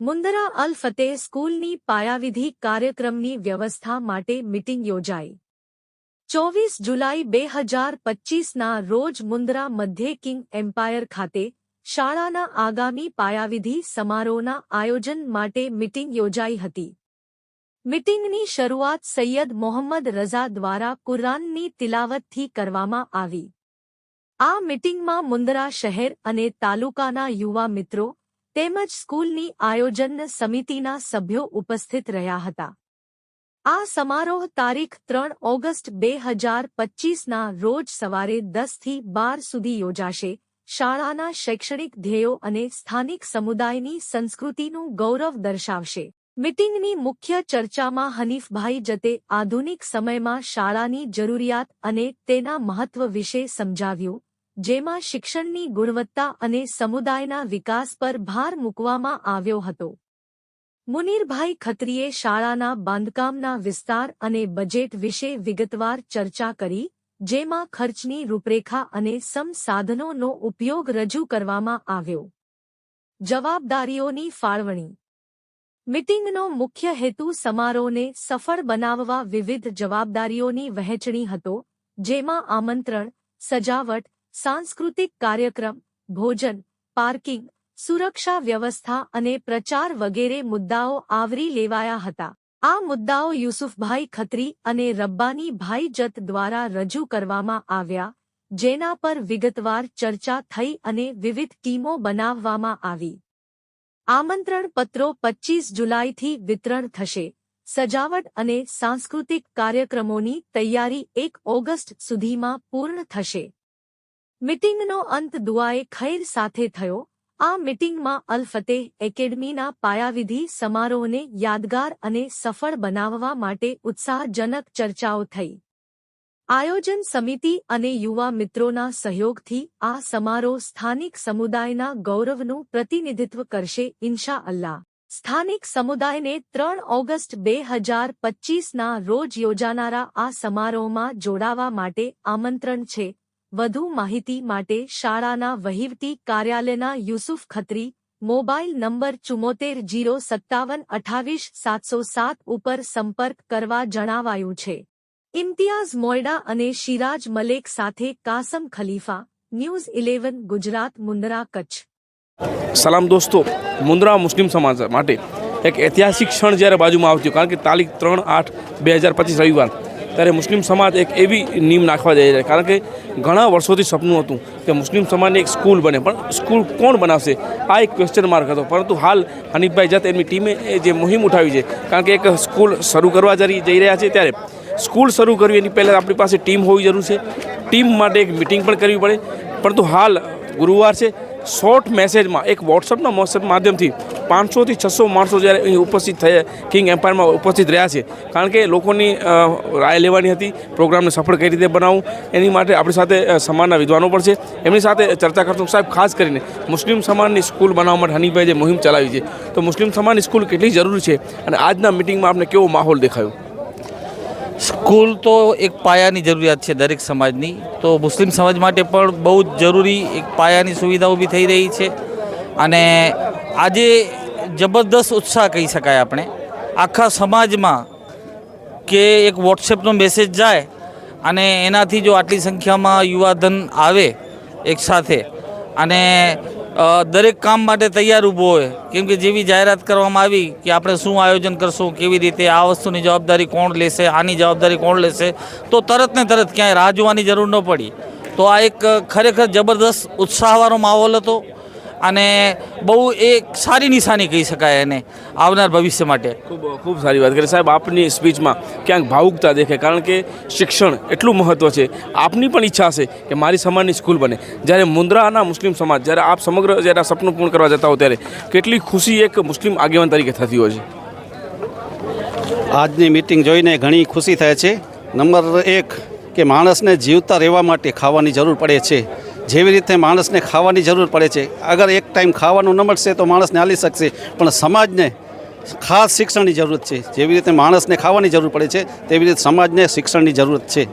મુંદરા અલ ફતેહ સ્કૂલની પાયાવિધિ કાર્યક્રમની વ્યવસ્થા માટે મિટિંગ યોજાઈ. ચોવીસ જુલાઈ બે હજાર પચ્ચીસના રોજ મુંદરા મધ્ય કિંગ એમ્પાયર ખાતે શાળાના આગામી પાયાવિધિ સમારોહના આયોજન માટે મિટિંગ યોજાઈ હતી. મિટિંગની શરૂઆત સૈયદ મોહમ્મદ રઝા દ્વારા કુરાનની તિલાવતથી કરવામાં આવી. આ મિટિંગમાં મુંદરા શહેર અને તાલુકાના યુવા મિત્રો તેમજ સ્કૂલની આયોજન સમિતિના સભ્યો ઉપસ્થિત રહ્યા હતા. આ સમારોહ તારીખ ત્રણ ઓગસ્ટ બે હજાર પચ્ચીસના રોજ સવારે દસથી બાર સુધી યોજાશે. શાળાના શૈક્ષણિક ધ્યેયો અને સ્થાનિક સમુદાયની સંસ્કૃતિનું ગૌરવ દર્શાવશે. મિટિંગની મુખ્ય ચર્ચામાં હનીફભાઈ જતે આધુનિક સમયમાં શાળાની જરૂરિયાત અને તેના મહત્વ વિશે સમજાવ્યું, જેમાં શિક્ષણની ગુણવત્તા અને સમુદાયના વિકાસ પર ભાર મૂકવામાં આવ્યો હતો. મુનીરભાઈ ખત્રીએ શાળાના બાંધકામના વિસ્તાર અને બજેટ વિશે વિગતવાર ચર્ચા કરી, જેમાં ખર્ચની રૂપરેખા અને સમસાધનોનો ઉપયોગ રજૂ કરવામાં આવ્યો. જવાબદારીઓની ફાળવણી મિટિંગનો મુખ્ય હેતુ સમારોહને સફળ બનાવવા વિવિધ જવાબદારીઓની વહેંચણી હતો, જેમાં આમંત્રણ, સજાવટ, સાંસ્કૃતિક કાર્યક્રમ, ભોજન, પાર્કિંગ, સુરક્ષા વ્યવસ્થા અને પ્રચાર વગેરે મુદ્દાઓ આવરી લેવાયા હતા. આ મુદ્દાઓ યુસુફભાઈ ખત્રી અને રબ્બાની ભાઈ જત દ્વારા રજૂ કરવામાં આવ્યા, જેના પર વિગતવાર ચર્ચા થઈ અને વિવિધ ટીમો બનાવવામાં આવી. આમંત્રણ પત્રો પચ્ચીસ જુલાઈથી વિતરણ થશે. સજાવટ અને સાંસ્કૃતિક કાર્યક્રમોની તૈયારી એક ઓગસ્ટ સુધીમાં પૂર્ણ થશે. મિટિંગનો અંત દુઆએ ખૈર સાથે થયો. આ મિટિંગમાં અલ ફતેહ એકેડમીના પાયાવિધિ સમારોહને યાદગાર અને સફળ બનાવવા માટે ઉત્સાહજનક ચર્ચાઓ થઈ. આયોજન સમિતિ અને યુવા મિત્રોના સહયોગથી આ સમારોહ સ્થાનિક સમુદાયના ગૌરવનું પ્રતિનિધિત્વ કરશે ઇન્શા અલ્લાહ સ્થાનિક સમુદાયને ત્રણ ઓગસ્ટ બે હજાર પચ્ચીસના રોજ યોજાનારા આ સમારોહમાં જોડાવા માટે આમંત્રણ છે. વધુ માહિતી માટે શાળાના વહીવટી કાર્યાલયના યુસુફ ખત્રી, મોબાઈલ નંબર ચુમ્મોતેર જીરો સત્તાવન અઠાવીસ સાતસો સાત ઉપર સંપર્ક કરવા જણાવાયું છે. ઇમ્તિયાઝ મોયડા અને શિરાજ મલેક સાથે કાસમ ખલીફા, ન્યૂઝ ઇલેવન, ગુજરાત મુંદરા કચ્છ. સલામ દોસ્તો, મુન્દ્રા મુસ્લિમ સમાજ માટે એક ઐતિહાસિક ક્ષણ જ્યારે બાજુમાં આવતી કારણ કે તારીખ ત્રણ આઠ બે હજાર પચીસ રવિવાર, ત્યારે મુસ્લિમ સમાજ એક એવી નીમ નાખવા જઈ રહ્યા કારણ કે ઘણા વર્ષોથી સપનું હતું કે મુસ્લિમ સમાજની એક સ્કૂલ બને, પણ સ્કૂલ કોણ બનાવશે? આ એક ક્વેશ્ચન માર્ક હતો. પરંતુ હાલ હનીફભાઈ જત એમની ટીમે જે મુહિમ ઉઠાવી છે, કારણ કે એક સ્કૂલ શરૂ કરવા જઈ રહ્યા છે ત્યારે સ્કૂલ શરૂ કરવી એની પહેલાં આપણી પાસે ટીમ હોવી જરૂર છે. ટીમ માટે એક મિટિંગ પણ કરવી પડે. પરંતુ હાલ ગુરુવાર છે, શોર્ટ મેસેજમાં, એક વોટ્સઅપના મોસમ માધ્યમથી પાંચસોથી છસો માણસો જ્યારે અહીં ઉપસ્થિત થયા કિંગ એમ્પાયરમાં ઉપસ્થિત રહ્યા છે. કારણ કે લોકોની રાય લેવાની હતી, પ્રોગ્રામને સફળ કઈ રીતે બનાવવું, એની માટે આપણી સાથે સમાજના વિદ્વાનો પણ છે. એમની સાથે ચર્ચા કરતો સાહેબ, ખાસ કરીને મુસ્લિમ સમાજની સ્કૂલ બનાવવા માટે હનીભાઈ જે મુહિમ ચલાવી છે. તો મુસ્લિમ સમાજની સ્કૂલ કેટલી જરૂરી છે? અને આજના મિટિંગમાં આપણે કેવો માહોલ દેખાયો? સ્કૂલ તો એક પાયાની જરૂરિયાત છે દરેક સમાજની. તો મુસ્લિમ સમાજ માટે પણ બહુ જ જરૂરી એક પાયાની સુવિધા ઊભી થઈ રહી છે. અને આજે જબરદસ્ત ઉત્સાહ કહી શકાય આપણે. આખા સમાજમાં કે એક વોટ્સએપનો મેસેજ જાય અને એનાથી જો આટલી સંખ્યામાં યુવાધન આવે એકસાથે અને દરેક કામ માટે તૈયાર ઊભો હોય. કેમ કે જેવી જાહેરાત કરવામાં આવી કે આપણે શું આયોજન કરશું, કેવી રીતે આ વસ્તુની જવાબદારી કોણ લેશે, આની જવાબદારી કોણ લેશે, તો તરત ને તરત ક્યાંય રાહ જોવાની જરૂર ન પડી. તો આ એક ખરેખર જબરદસ્ત ઉત્સાહવાળો માહોલ હતો. અને બહુ એક સારી નિશાની કહી શકાય એને આવનાર ભવિષ્ય માટે. ખૂબ ખૂબ સારી વાત કરી. સાહેબ આપની સ્પીચમાં ક્યાંક ભાવુકતા દેખે કારણ કે શિક્ષણ એટલું મહત્ત્વ છે. આપની પણ ઈચ્છા હશે કે મારી સમાજની સ્કૂલ બને. જ્યારે મુન્દ્રાના મુસ્લિમ સમાજ જ્યારે આપ સમગ્ર જ્યારે આ સપનું પૂર્ણ કરવા જતા હો ત્યારે કેટલી ખુશી એક મુસ્લિમ આગેવાન તરીકે થતી હોય છે? આજની મિટિંગ જોઈને ઘણી ખુશી થાય છે. નંબર એક કે માણસને જીવતા રહેવા માટે ખાવાની જરૂર પડે છે. જેવી રીતે માણસને ખાવાની જરૂર પડે છે. અગર એક ટાઈમ ખાવાનું ન મળશે તો માણસને હાલી શકશે. પણ સમાજને ખાસ શિક્ષણની જરૂરત છે. જેવી રીતે માણસને ખાવાની જરૂર પડે છે તેવી રીતે સમાજને શિક્ષણની જરૂરત છે.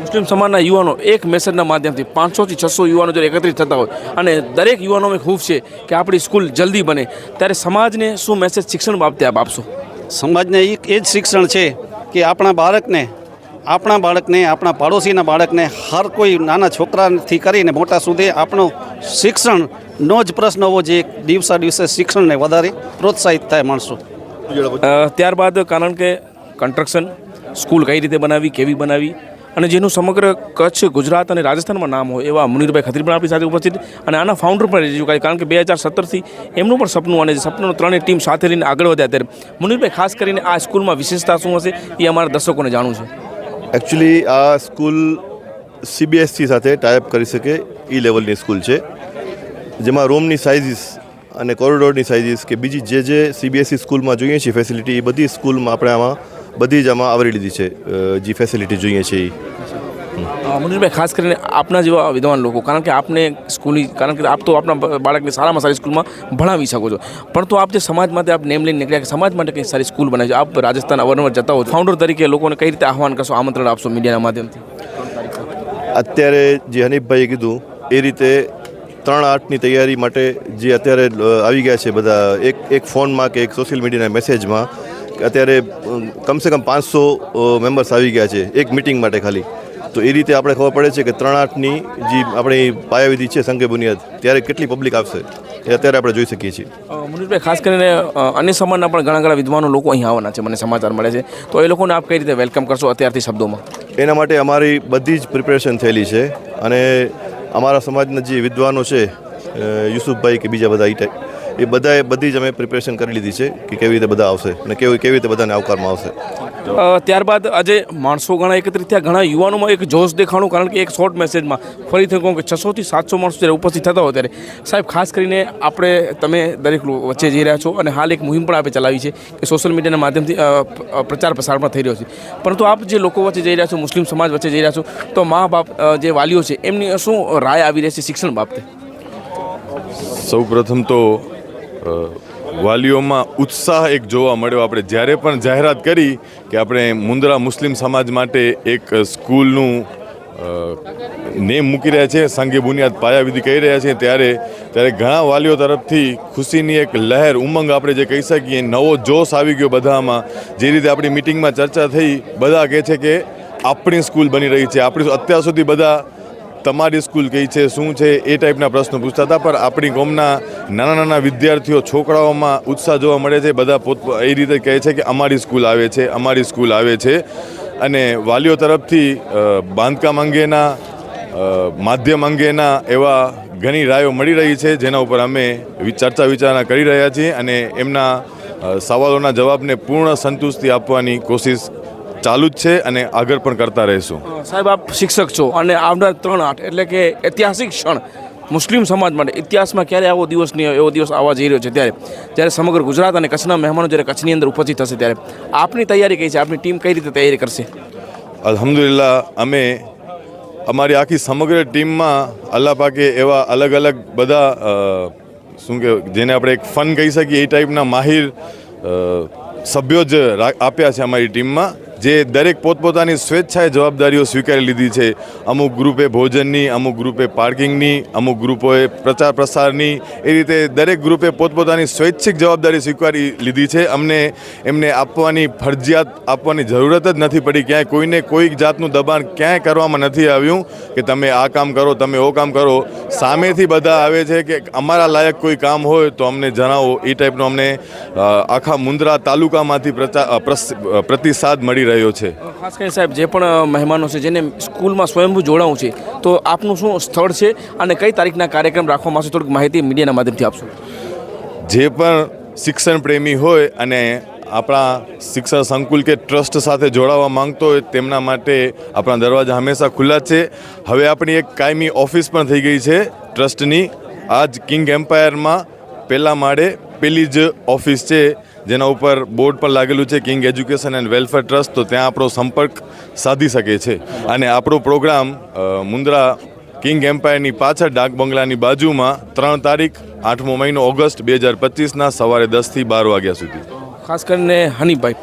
મુસ્લિમ સમાજના યુવાનો એક મેસેજના માધ્યમથી પાંચસોથી છસો યુવાનો જ્યારે એકત્રિત થતા હોય અને દરેક યુવાનોમાં ખૂબ છે કે આપણી સ્કૂલ જલ્દી બને ત્યારે સમાજને શું મેસેજ શિક્ષણ બાબતે આપ આપશો? સમાજને એ એ જ શિક્ષણ છે કે આપણા બાળકને આપણા બાળકને, આપણા પાડોશીના બાળકને, હર કોઈ નાના છોકરાથી કરીને મોટા સુધી આપણો શિક્ષણનો જ પ્રશ્ન હોવો જોઈએ દિવસા દિવસે શિક્ષણને વધારે પ્રોત્સાહિત થાય માણસો. ત્યારબાદ કારણ કે કન્સ્ટ્રક્શન સ્કૂલ કઈ રીતે બનાવી, કેવી બનાવી, અને જેનું સમગ્ર કચ્છ, ગુજરાત અને રાજસ્થાનમાં નામ હોય એવા મુનિરભાઈ ખત્રી પણ આપણી સાથે ઉપસ્થિત અને આના ફાઉન્ડર પણ રહી ચૂક્યા કારણ કે બે હજાર સત્તરથી એમનું પણ સપનું અને સપનું ત્રણેય ટીમ સાથે લઈને આગળ વધ્યા ત્યારે મુનિરભાઈ, ખાસ કરીને આ સ્કૂલમાં વિશેષતા શું હશે એ અમારા દર્શકોને જાણવું છે. એકચ્યુઅલી આ સ્કૂલ સીબીએસસી સાથે ટાઈપ કરી શકે એ લેવલની સ્કૂલ છે, જેમાં રૂમની સાઇઝીસ અને કોરિડોરની સાઇઝીસ કે બીજી જે જે સીબીએસસી સ્કૂલમાં જોઈએ છીએ ફેસિલિટી એ બધી સ્કૂલમાં આપણે આમાં બધી જ આમાં આવરી લીધી છે જે ફેસિલિટી જોઈએ છે એ અ, મુનીરભાઈ ખાસ કરીને આપના જેવા વિદ્વાન લોકો કારણ કે આપને સ્કૂલની કારણ કે આપ તો આપના બાળકને સારામાં સારી સ્કૂલમાં ભણાવી શકો છો. પરંતુ આપ જે સમાજ માટે આપ નેમ લઈને નીકળ્યા કે સમાજ માટે કંઈ સારી સ્કૂલ બનાવી આપ રાજસ્થાન અવારનવાર જતા હો ફાઉન્ડર તરીકે લોકોને કઈ રીતે આહવાન કરશો આમંત્રણ આપશો મીડિયાના માધ્યમથી? અત્યારે જે હનીફભાઈએ કીધું એ રીતે ત્રણ આઠની તૈયારી માટે જે અત્યારે આવી ગયા છે બધા એક એક ફોનમાં કે એક સોશિયલ મીડિયાના મેસેજમાં અત્યારે કમસે કમ પાંચસો મેમ્બર્સ આવી ગયા છે એક મિટિંગ માટે ખાલી. તો એ રીતે આપણે ખબર પડે છે કે ત્રણ આઠની જે આપણી પાયાવિધિ છે સંઘે બુનિયાદ ત્યારે કેટલી પબ્લિક આવશે? એ અત્યારે આપણે જોઈ શકીએ છીએ. અ, ખાસ કરીને અન્ય સમાજના પણ ઘણા ઘણા વિદ્વાનો લોકો અહીં આવવાના છે મને સમાચાર મળે છે. તો એ લોકોને આપ કઈ રીતે વેલકમ કરશો અત્યારથી શબ્દોમાં? એના માટે અમારી બધી જ પ્રિપેરેશન થયેલી છે અને અમારા સમાજના જે વિદ્વાનો છે યુસુફભાઈ કે બીજા બધા એ એ બધાએ બધી જ અમે પ્રિપેરેશન કરી લીધી છે કે કેવી રીતે બધા આવશે અને કેવી કેવી રીતે બધાને આવકારમાં આવશે. ત્યારબાદ આજે માણસો ઘણા એકત્રિત થયા. ઘણા યુવાનોમાં એક જોશ દેખાણું, કારણ કે એક શોર્ટ મેસેજમાં ફરીથી કહું કે છસોથી સાતસો માણસો જ્યારે ઉપસ્થિત થતા હોય ત્યારે, સાહેબ, ખાસ કરીને આપણે, તમે દરેક વચ્ચે જઈ રહ્યા છો અને હાલ એક મુહિમ પણ આપણે ચલાવી છે કે સોશિયલ મીડિયાના માધ્યમથી પ્રચાર પ્રસાર પણ થઈ રહ્યો છે. પરંતુ આપ જે લોકો વચ્ચે જઈ રહ્યા છો, મુસ્લિમ સમાજ વચ્ચે જઈ રહ્યા છો, તો મા બાપ જે વાલીઓ છે, એમની શું રાય આવી રહેશે શિક્ષણ બાબતે? સૌ પ્રથમ તો વાલીઓમાં ઉત્સાહ એક જોવા મળ્યો. આપણે જ્યારે પણ જાહેરાત કરી કે આપણે મુંદ્રા મુસ્લિમ સમાજ માટે એક સ્કૂલનું નેમ મૂકી રહ્યા છે સંઘે બુનિયાદ પાયાવિધિ કહી રહ્યા છે, ત્યારે ત્યારે ઘણા વાલીઓ તરફથી ખુશીની એક લહેર, ઉમંગ આપણે જે કહી શકીએ, નવો જોશ આવી ગયો બધામાં. જે રીતે આપણી મિટિંગમાં ચર્ચા થઈ, બધા કહે છે કે આપણી સ્કૂલ બની રહી છે. આપણી અત્યાર સુધી બધા તમારી સ્કૂલ કઈ છે, શું છે, એ ટાઈપના પ્રશ્નો પૂછતા હતા, પણ આપણી ગામના નાના નાના વિદ્યાર્થીઓ છોકરાઓમાં ઉત્સાહ જોવા મળે છે. બધા પોત એ રીતે કહે છે કે અમારી સ્કૂલ આવે છે, અમારી સ્કૂલ આવે છે. અને વાલીઓ તરફથી બાંધકામ અંગેના માધ્યમ અંગેના એવા ઘણી રાયો મળી રહી છે, જેના ઉપર અમે ચર્ચા વિચારણા કરી રહ્યા છીએ અને એમના સવાલોના જવાબને પૂર્ણ સંતુષ્ટિ આપવાની કોશિશ ચાલુ જ છે અને આગળ પણ કરતા રહીશું. સાહેબ આપ શિક્ષક છો અને આવનાર ત્રણ આઠ એટલે કે ઐતિહાસિક ક્ષણ મુસ્લિમ સમાજ માટે ઇતિહાસમાં ક્યારે આવો દિવસ નહીં એવો દિવસ આવવા જઈ રહ્યો છે ત્યારે? જ્યારે સમગ્ર ગુજરાત અને કચ્છના મહેમાનો જ્યારે કચ્છની અંદર ઉપસ્થિત થશે ત્યારે આપની તૈયારી કઈ છે? આપની ટીમ કઈ રીતે તૈયારી કરશે? અલ્હમ્દુલિલ્લાહ અમે અમારી આખી સમગ્ર ટીમમાં અલ્લાહ પાકે એવા અલગ અલગ બધા શું કે જેને આપણે એક ફન કહી શકીએ એ ટાઈપના માહિર સભ્યો જ આપ્યા છે અમારી ટીમમાં. જે દરેક પોતપોતાની સ્વેચ્છાએ જવાબદારીઓ સ્વીકારી લીધી છે. અમુક ગ્રુપે ભોજનની, અમુક ગ્રુપે પાર્કિંગની, અમુક ગ્રુપોએ પ્રચાર પ્રસારની, એ રીતે દરેક ગ્રુપે પોતપોતાની સ્વૈચ્છિક જવાબદારી સ્વીકારી લીધી છે. અમને, એમને આપવાની ફરજિયાત આપવાની જરૂરત જ નથી પડી. ક્યાંય કોઈને કોઈ જાતનું દબાણ ક્યાંય કરવામાં નથી આવ્યું કે તમે આ કામ કરો, તમે ઓ કામ કરો. સામેથી બધા આવે છે કે અમારા લાયક કોઈ કામ હોય તો અમને જણાવો. એ ટાઈપનો અમને આખા મુન્દ્રા તાલુકામાંથી પ્રચાર પ્રતિસાદ મળી રહ્યો છે. ખાસ કરીને સાહેબ જે પણ મહેમાનો છે જેને સ્કૂલમાં સ્વયંભૂ જોડાવું છે તો આપનું શું સ્થળ છે અને કઈ તારીખના કાર્યક્રમ રાખવામાં આવશે? થોડીક માહિતી મીડિયાના માધ્યમથી આપશો. જે પણ શિક્ષણ પ્રેમી હોય અને આપણા શિક્ષણ સંકુલ કે ટ્રસ્ટ સાથે જોડાવા માંગતો હોય તેમના માટે આપણા દરવાજા હંમેશા ખુલ્લા છે. હવે આપણી એક કાયમી ઓફિસ પણ થઈ ગઈ છે ટ્રસ્ટની. આજ કિંગ એમ્પાયરમાં પહેલા માળે પેલી જ ઓફિસ છે. જેના ઉપર બોર્ડ પર લાગેલું છે king education and welfare trust તો ત્યાં આપણો સંપર્ક સાધી શકે છે. અને આપણો પ્રોગ્રામ મુન્દ્રા કિંગ એમ્પાયરની પાછળ ડાક બંગલાની બાજુમાં ત્રણ તારીખ, આઠમો મહિનો ઓગસ્ટ બે હજાર પચીસના સવારે દસથી બાર વાગ્યા સુધી. ખાસ કરીને હનીફભાઈ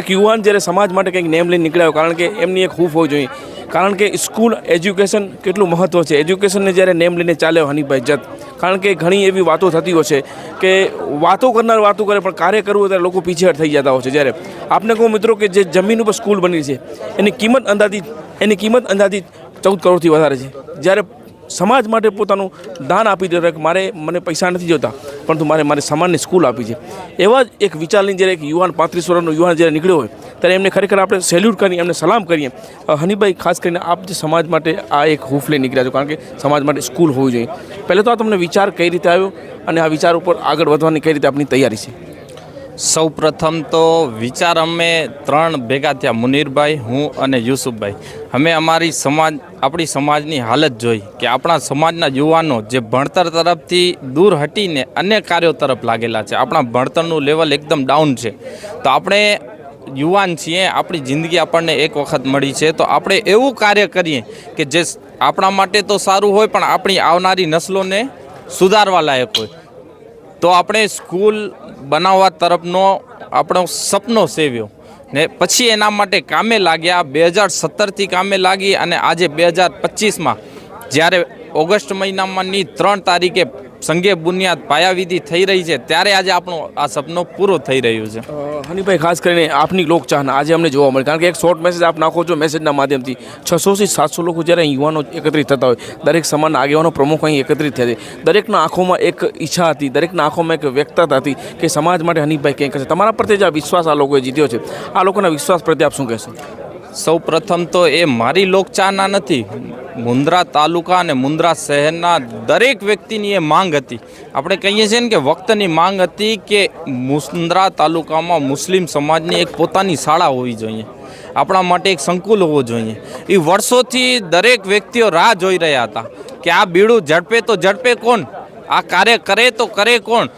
એક યુવાન જ્યારે સમાજ માટે કંઈક નેમ લઈને નીકળ્યો, કારણ કે એમની એક હૂફ હોવી જોઈએ. કારણ કે સ્કૂલ એજ્યુકેશન કેટલું મહત્ત્વ છે? એજ્યુકેશનને જ્યારે નેમ લઈને ચાલ્યો હનીફભાઈ, જત કારણ કે ઘણી એવી વાતો થતી હોય છે કે વાતો કરનાર વાતો કરે, પણ કાર્ય કરવું ત્યારે લોકો પીછેહટ થઈ જતા હોય છે. જ્યારે આપને કહું મિત્રો કે જે જમીન ઉપર સ્કૂલ બની છે, એની કિંમત અંદાજિત, એની કિંમત અંદાજિત ચૌદ કરોડથી વધારે છે. જ્યારે સમાજ માટે પોતાનું દાન આપી દે કે મારે, મને પૈસા નથી જોતા, પરંતુ મારે મારે સમાજની સ્કૂલ આપી છે. એવા જ એક વિચારની જ્યારે એક યુવાન, પાંત્રીસ વર્ષનો યુવાન જ્યારે નીકળ્યો હોય ત્યારે એમને ખરેખર આપણે સેલ્યુટ કરીએ, એમને સલામ કરીએ. હનીભાઈ, ખાસ કરીને આપ જે સમાજ માટે આ એક હૂફ લઈ નીકળ્યા છો, કારણ કે સમાજ માટે સ્કૂલ હોવી જોઈએ. પહેલાં તો આ તમને વિચાર કઈ રીતે આવ્યો અને આ વિચાર ઉપર આગળ વધવાની કઈ રીતે આપની તૈયારી છે? સૌ પ્રથમ તો વિચાર અમે ત્રણ ભેગા થયા, મુનીરભાઈ, હું અને યુસુફભાઈ. અમે અમારી સમાજ, આપણી સમાજની હાલત જોઈ કે આપણા સમાજના યુવાનો જે ભણતર તરફથી દૂર હટીને અન્ય કાર્યો તરફ લાગેલા છે, આપણા ભણતરનું લેવલ એકદમ ડાઉન છે. તો આપણે યુવાન છીએ, આપણી જિંદગી આપણને એક વખત મળી છે, તો આપણે એવું કાર્ય કરીએ કે જે આપણા માટે તો સારું હોય, પણ આપણી આવનારી નસલોને સુધારવા લાયક હોય. તો આપણે સ્કૂલ બનાવવા તરફનો આપણો સપનો સેવ્યો. ને પછી એના માટે કામે લાગ્યા, બે હજાર સત્તરથી કામે લાગી અને આજે બે હજાર પચીસમાં, જ્યારે ઓગસ્ટ મહિનામાંની ત્રણ તારીખે સંઘે બુનિયાદ પાયાવિધિ થઈ રહી છે, ત્યારે આજે આપણો આ સપનો પૂરો થઈ રહ્યો છે. હનીભાઈ, ખાસ કરીને આપની લોકચાહના આજે અમને જોવા મળે. કારણ કે એક શોર્ટ મેસેજ આપ નાખો છો મેસેજના માધ્યમથી. છસોથી સાતસો લોકો જ્યારે યુવાનો એકત્રિત થતા હોય, દરેક સમાજના આગેવાનો પ્રમુખ અહીં એકત્રિત થયા છે. દરેકના આંખોમાં એક ઈચ્છા હતી, દરેકના આંખોમાં એક વ્યક્તતા હતી કે સમાજ માટે હનીફભાઈ કંઈક કરશે. તમારા પ્રત્યે જે આ વિશ્વાસ આ લોકોએ જીત્યો છે, આ લોકોના વિશ્વાસ પ્રત્યે આપ શું કહેશો? સૌ પ્રથમ તો એ મારી લોકચાહના નથી. મુન્દ્રા તાલુકા અને મુન્દ્રા શહેરના દરેક વ્યક્તિની એ માંગ હતી. આપણે કહીએ છીએ ને કે વક્તની માંગ હતી કે મુન્દ્રા તાલુકામાં મુસ્લિમ સમાજની એક પોતાની શાળા હોવી જોઈએ. આપણા માટે એક સંકુલ હોવો જોઈએ. એ વર્ષોથી દરેક વ્યક્તિઓ રાહ જોઈ રહ્યા હતા કે આ બીડું ઝડપે તો ઝડપે કોણ? આ કાર્ય કરે તો કરે કોણ?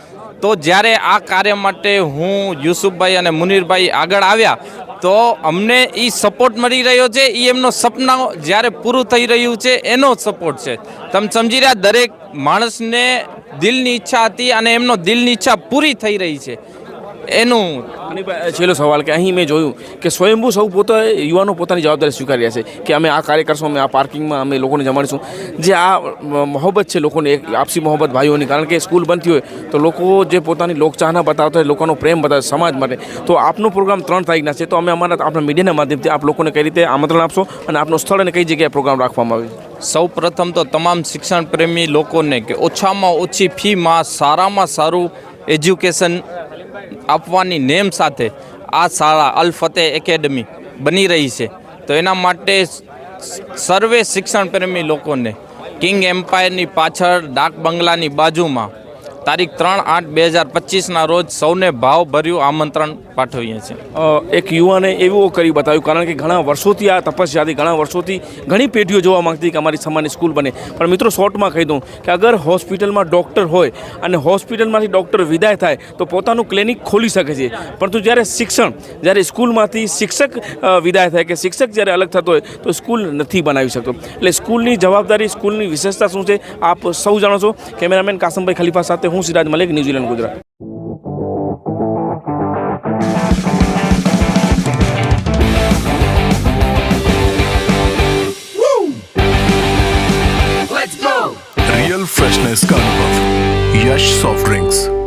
તો જ્યારે આ કાર્ય માટે હું, યુસુફભાઈ અને મુનીરભાઈ આગળ આવ્યા, તો અમને એ સપોર્ટ મળી રહ્યો છે. એ એમનો સપનાઓ જ્યારે પૂરું થઈ રહ્યું છે, એનો સપોર્ટ છે. તમે સમજી રહ્યા, દરેક માણસને દિલની ઈચ્છા હતી અને એમનો દિલની ઈચ્છા પૂરી થઈ રહી છે. એનું હનીભાઈ છેલ્લો સવાલ કે અહીં મેં જોયું કે સ્વયંભૂ સૌ પોતે યુવાનો પોતાની જવાબદારી સ્વીકારી રહ્યા છે કે અમે આ કાર્ય કરશું અમે આ પાર્કિંગમાં અમે લોકોને જમાડીશું. જે આ મોહબ્બત છે લોકોને એક આપસી મોહબ્બત ભાઈઓની કારણ કે સ્કૂલ બનતી હોય તો લોકો જે પોતાની લોકચાહના બતાવતા હોય લોકોનો પ્રેમ બતાવે સમાજ માટે. તો આપનો પ્રોગ્રામ ત્રણ તારીખના છે તો અમે અમારા આપણા મીડિયાના માધ્યમથી આપ લોકોને કઈ રીતે આમંત્રણ આપશો અને આપનું સ્થળ અને કઈ જગ્યાએ પ્રોગ્રામ રાખવામાં આવ્યો સૌ પ્રથમ તો તમામ શિક્ષણ પ્રેમી લોકોને કે ઓછામાં ઓછી ફીમાં સારામાં સારું એજ્યુકેશન આપવાની નેમ સાથે આ શાળા અલ ફતેહ એકેડમી બની રહી છે. તો એના માટે સર્વે શિક્ષણ પ્રેમી લોકોને કિંગ એમ્પાયરની પાછળ ડાક બંગલાની બાજુમાં તારીખ ત્રણ આઠ બે હજાર પચીસના રોજ સૌને ભાવભર્યું આમંત્રણ પાઠવીએ છીએ. એક યુવાને એવું કરી બતાવ્યું, કારણ કે ઘણા વર્ષોથી આ તપસ્યા હતી ઘણા વર્ષોથી ઘણી પેઢીઓ જોવા માંગતી કે અમારી સમાજની સ્કૂલ બને. પણ મિત્રો, શોર્ટમાં કહી દઉં કે અગર હોસ્પિટલમાં ડૉક્ટર હોય અને હોસ્પિટલમાંથી ડૉક્ટર વિદાય થાય, તો પોતાનું ક્લિનિક ખોલી શકે છે. પરંતુ જ્યારે શિક્ષણ, જ્યારે સ્કૂલમાંથી શિક્ષક વિદાય થાય કે શિક્ષક જ્યારે અલગ થતો હોય, તો સ્કૂલ નથી બનાવી શકતો. એટલે સ્કૂલની જવાબદારી, સ્કૂલની વિશેષતા શું છે? આપ સૌ જાણો છો. કેમેરામેન કાસમભાઈ ખલીફા સાથે હું Siraj Malik New Zealand Gujarat real freshness का अनुभव यश सॉफ्ट ड्रिंक्स